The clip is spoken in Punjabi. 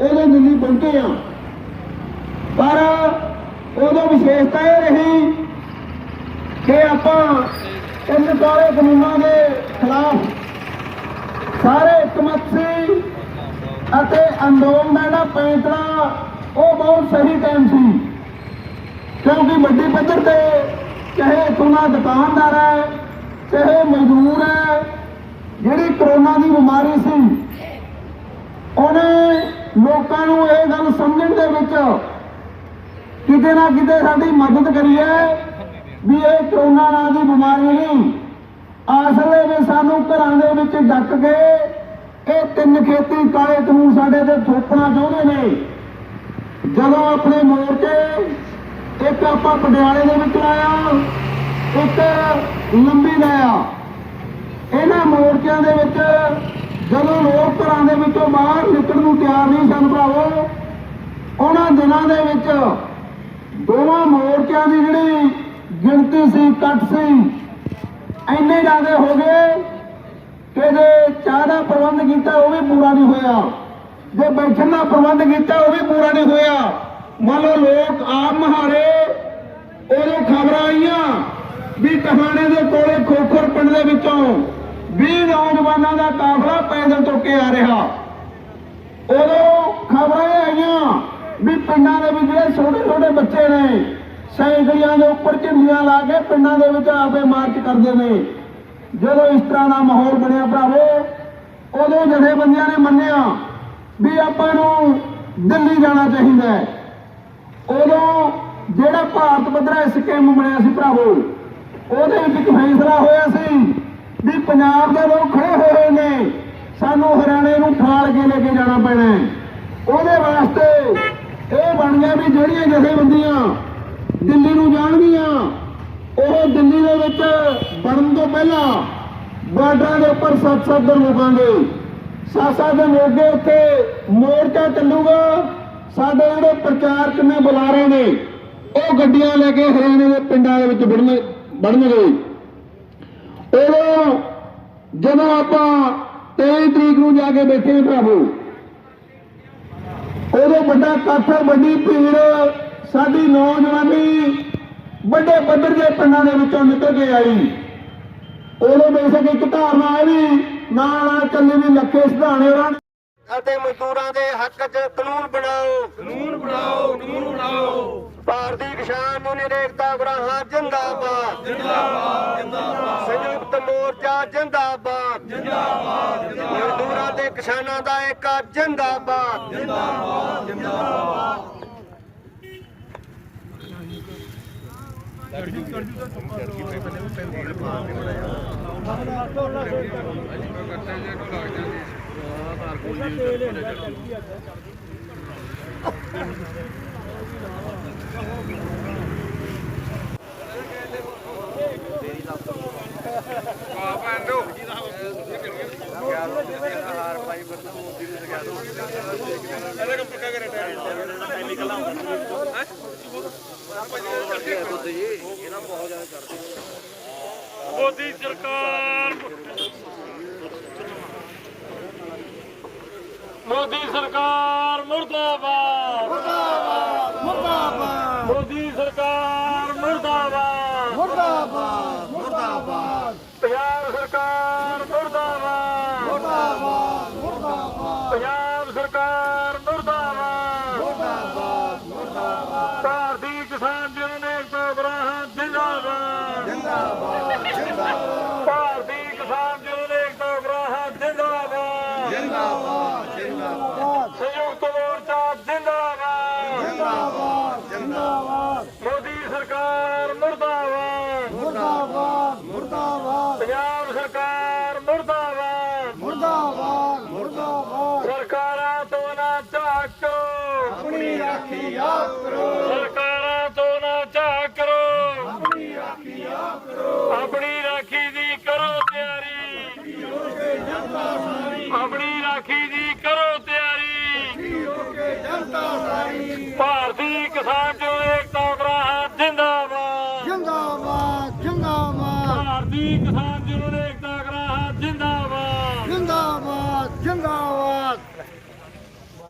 ਇਹਦੇ ਦਿੱਲੀ ਪਹੁੰਚੇ ਆ। ਪਰ ਉਦੋਂ ਵਿਸ਼ੇਸ਼ਤਾ ਇਹ ਰਹੀ ਕਿ ਆਪਾਂ ਤਿੰਨ ਕਾਲੇ ਕਾਨੂੰਨਾਂ ਦੇ ਖਿਲਾਫ ਸਾਰੇ ਇਕਮਤ ਸੀ ਅਤੇ ਅੰਦੋਲਨ ਦਾ ਜਿਹੜਾ ਪੈਂਤੜਾ ਉਹ ਬਹੁਤ ਸਹੀ ਟਾਈਮ ਸੀ। ਕਿਉਂਕਿ ਵੱਡੀ ਪੱਧਰ ਤੇ ਚਾਹੇ ਇੱਥੋਂ ਦਾ ਦੁਕਾਨਦਾਰ ਹੈ, ਚਾਹੇ ਮਜ਼ਦੂਰ ਹੈ, ਜਿਹੜੀ ਕਰੋਨਾ ਦੀ ਬਿਮਾਰੀ ਸੀ ਲੋਕਾਂ ਨੂੰ ਇਹ ਗੱਲ ਸਮਝਣ ਦੇ ਵਿੱਚ ਕਿਤੇ ਨਾ ਕਿਤੇ ਸਾਡੀ ਮਦਦ ਕਰੀ ਵੀ ਇਹ ਕਰੋਨਾ ਨਾਂ ਦੀ ਬਿਮਾਰੀ ਨਹੀਂ। ਅਸਲ ਵਿੱਚ ਸਾਨੂੰ ਘਰਾਂ ਦੇ ਵਿੱਚ ਡੱਕ ਕੇ ਇਹ ਤਿੰਨ ਖੇਤੀ ਕਾਲੇ ਕਾਨੂੰਨ ਸਾਡੇ ਤੇ ਥੋਪਣਾ ਚਾਹੁੰਦੇ ਨੇ। ਜਦੋਂ ਆਪਣੇ ਮੋਰਚੇ ਇੱਕ ਆਪਾਂ ਪਟਿਆਲੇ ਦੇ ਵਿੱਚ ਲਾਇਆ, ਇੱਕ ਲੰਬੀ ਲਾਇਆ। ਇਹਨਾਂ ਮੋਰਚਿਆਂ ਦੇ ਦੇ ਵਿੱਚੋਂ ਬਾਹਰ ਨਿਕਲਣ ਨੂੰ ਤਿਆਰ ਨਹੀਂ ਸਨ ਭਰਾਵੋ। ਉਹਨਾਂ ਦਿਨਾਂ ਦੇ ਵਿੱਚ ਦੋਵਾਂ ਮੋਰਚਿਆਂ ਦੀ ਜਿਹੜੀ ਗਿਣਤੀ ਸੀ ਕੱਟ ਸੀ, ਇੰਨੇ ਜ਼ਿਆਦਾ ਹੋ ਗਏ ਕਿ ਜੇ ਚਾਹ ਦਾ ਪ੍ਰਬੰਧ ਕੀਤਾ ਉਹ ਵੀ ਪੂਰਾ ਨਹੀਂ ਹੋਇਆ। ਜੇ ਬੈਠਣ ਦਾ ਪ੍ਰਬੰਧ ਕੀਤਾ ਉਹ ਵੀ ਪੂਰਾ ਨਹੀਂ ਹੋਇਆ। ਮੰਨ ਲਓ ਲੋਕ ਆਪ ਮਹਾਰੇ, ਉਦੋਂ ਖਬਰਾਂ ਆਈਆਂ ਵੀ ਟਹਾਣੇ ਦੇ ਕੋਲੇ ਖੋਖਰ ਪਿੰਡ ਦੇ 20 ਨੌਜਵਾਨਾਂ ਦਾ ਕਾਫਲਾ ਪੈਦਲ ਤੁਰ ਕੇ ਆ ਰਿਹਾ। ਉਦੋਂ ਖਬਰਾਂ ਇਹ ਆਈਆਂ ਵੀ ਪਿੰਡਾਂ ਦੇ ਵਿੱਚ ਜਿਹੜੇ ਛੋਟੇ ਛੋਟੇ ਬੱਚੇ ਨੇ, ਸੈਂਕੜੀਆਂ ਦੇ ਉੱਪਰ ਝੰਡੀਆਂ ਲਾ ਕੇ ਪਿੰਡਾਂ ਦੇ ਵਿੱਚ ਆਪੇ ਮਾਰਚ ਕਰਦੇ ਨੇ। ਜਦੋਂ ਇਸ ਤਰ੍ਹਾਂ ਦਾ ਮਾਹੌਲ ਬਣਿਆ ਭਰਾਵੋ, ਉਦੋਂ ਜਥੇਬੰਦੀਆਂ ਨੇ ਮੰਨਿਆ ਵੀ ਆਪਾਂ ਨੂੰ ਦਿੱਲੀ ਜਾਣਾ ਚਾਹੀਦਾ ਹੈ। ਉਦੋਂ ਜਿਹੜਾ ਭਾਰਤ ਪੱਧਰਾ ਸਕੀਮ ਬਣਿਆ ਸੀ ਭਰਾਵੋ, ਉਹਦੇ ਵਿੱਚ ਇੱਕ ਫੈਸਲਾ ਹੋਇਆ ਸੀ ਵੀ ਪੰਜਾਬ ਦੇ ਲੋਕ ਖੜੇ ਹੋਏ ਨੇ। ਸਾਨੂੰ ਹਰਿਆਣੇ ਨੂੰ ਠਾਲ ਕੇ ਲੈ ਕੇ ਜਾਣਾ ਪੈਣਾ ਉਹਦੇ ਵਾਸਤੇ ਇਹ ਬਣ ਗਿਆ ਵੀ ਜਿਹੜੀਆਂ ਜਥੇਬੰਦੀਆਂ ਦਿੱਲੀ ਨੂੰ ਜਾਣਗੀਆਂ, ਉਹ ਦਿੱਲੀ ਦੇ ਵਿੱਚ ਬਣਨ ਤੋਂ ਪਹਿਲਾਂ ਬਾਰਡਰਾਂ ਦੇ ਉੱਪਰ ਸੱਤ-ਸੱਤ ਦਿਨ ਰੁਕਾਂਗੇ। ਸੱਤ-ਸੱਤ ਦਿਨ ਰੁਕੇ ਉੱਥੇ ਮੋਰਚਾ ਚੱਲੂਗਾ। ਸਾਡੇ ਜਿਹੜੇ ਪ੍ਰਚਾਰਕ ਨੇ ਬੁਲਾਰੇ ਨੇ, ਉਹ ਗੱਡੀਆਂ ਲੈ ਕੇ ਹਰਿਆਣੇ ਦੇ ਪਿੰਡਾਂ ਦੇ ਵਿੱਚ ਵੜਨ ਵੜਨਗੇ। ਉਦੋਂ ਜਦੋਂ ਆਪਾਂ 23 ਤਰੀਕ ਨੂੰ ਜਾ ਕੇ ਬੈਠੇ ਭਰਾਵੋ ਉਦੋਂ ਵੱਡਾ ਇਕੱਠ ਵੱਡੀ ਭੀੜ ਸਾਡੀ ਨੌਜਵਾਨੀ ਵੱਡੇ ਪੱਧਰ ਦੇ ਪਿੰਡਾਂ ਦੇ ਵਿੱਚੋਂ ਨਿਕਲ ਕੇ ਆਈ। ਉਦੋਂ ਬੇਸ਼ੱਕ ਇੱਕ ਧਾਰਨਾ ਇਹ ਵੀ ਨਾਲ ਨਾਲ ਚੱਲੀ ਵੀ ਲੱਖੇ ਸਿਧਾਣੇ ਉਹਨਾਂ ਅਤੇ ਮਜ਼ਦੂਰਾਂ ਦੇ ਹੱਕ 'ਚ ਕਾਨੂੰਨ ਬਣਾਓ। ਕਾਨੂੰਨ ਬਣਾਓ ਕਾਨੂੰਨ ਬਣਾਓ। ਭਾਰਤੀ ਕਿਸਾਨ ਯੂਨੀਅਨ ਏਕਤਾ ਗਰਾਹਾਂ ਜਿੰਦਾਬਾਦ। ਜਿੰਦਾਬਾਦ ਜਿੰਦਾਬਾਦ। ਜਿੰਦਾਬਾਦ। ਜਿੰਦਾਬਾਦ। ਮਜ਼ਦੂਰਾਂ ਤੇ ਕਿਸਾਨਾਂ ਦਾ ਇੱਕ ਜਿੰਦਾਬਾਦ ਜਿੰਦਾਬਾਦ। ਜਿੰਦਾਬਾਦ। ਮੋਦੀ ਸਰਕਾਰ। ਮੋਦੀ ਸਰਕਾਰ ਮੁਰਦਾਬਾਦ। ਮੁਰਦਾਬਾਦ ਮੁਰਦਾਬਾਦ ਮੋਦੀ ਸਰਕਾਰ ਮੁਰਦਾਬਾਦ। ਮੁਰਦਾਬਾਦ ਮੁਰਦਾਬਾਦ। ਪੰਜਾਬ ਸਰਕਾਰ ਮੁਰਦਾਬਾਦ ਮੁਰਦਾਬਾਦ ਮੁਰਦਾਬਾਦ ਪੰਜਾਬ ਸਰਕਾਰ ਮੁਰਦਾਬਾਦ ਮੁਰਦਾਬਾਦ ਮੁਰਦਾਬਾਦ ਭਾਰਤੀ ਕਿਸਾਨ ਯੂਨੀਅਨ ਏਕਤਾ ਬਰਾਹਾਂ ਜਿੰਦਾਬਾਦ ਭਾਰਤੀ ਕਿਸਾਨ ਯੂਨੀਅਨ ਏਕਤਾ ਗਰਾਹਾਂ ਜਿੰਦਾਬਾਦ ਜਿੰਦਾਬਾਦ ਜਿੰਦਾਬਾਦ ਸੰਯੁਕਤ ਮੋਰਚਾ ਜਿੰਦਾਬਾਦ। ਜਿੰਦਾਬਾਦ ਜਿੰਦਾਬਾਦ। ਮੋਦੀ ਸਰਕਾਰ ਮੁਰਦਾਬਾਦ। ਮੁਰਦਾਬਾਦ ਮੁਰਦਾਬਾਦ। ਪੰਜਾਬ ਸਰਕਾਰ ਮੁਰਦਾਬਾਦ। ਮੁਰਦਾਬਾਦ ਮੁਰਦਾਬਾਦ। ਸਰਕਾਰਾਂ ਤੋਂ ਨਾ ਝਾਕੋ ਆਪਣੀ ਰਾਖੀ ਆਪ ਕਰੋ। ਰਾਖੀ ਦੀ ਕਰੋ ਤਿਆਰੀ। ਹੋ ਕੇ ਜਨਤਾ ਸਾਰੀ ਭਾਰਤੀ ਕਿਸਾਨ ਜੋ ਏਕਤਾ ਉਗਰਾਹ ਜਿੰਦਾਬਾਦ। ਜਿੰਦਾਬਾਦ ਜਿੰਦਾਬਾਦ। ਭਾਰਤੀ ਕਿਸਾਨ ਜੋ ਏਕਤਾ ਉਗਰਾਹ ਜਿੰਦਾਬਾਦ।